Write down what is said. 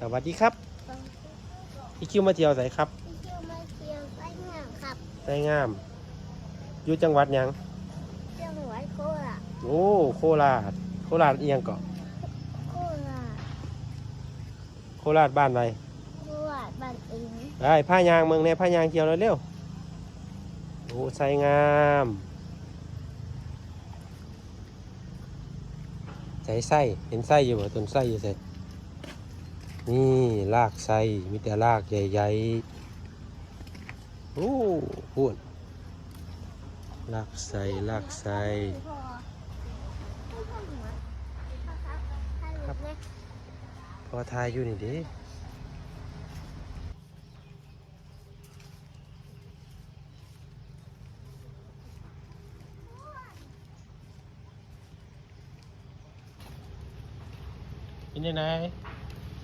สวัสดีครับพี่คิวมาเที่ยวไสครับพี่เที่ยวมาเที่ยวไปงามครับไสงามอยู่จังหวัดหยังจังหวัดโคราชโอ้โคราชโคราชเอียงเกาะโคราชโคราชบ้านไรโคราชบ้านเองได้ผ้ายางเมืองในผ้ายางเที่ยวเร็วๆโอ้ไสงามใส่ไส้เห็นไส้อยู่บ่ต้นไส้อยู่ใส่ นี่รากไส้มีแต่รากใหญ่ๆโอ้พูดรากไส้รากไส้พอไม่ต้องหัวครับพอทายอยู่นี่ดิเป็นยังไง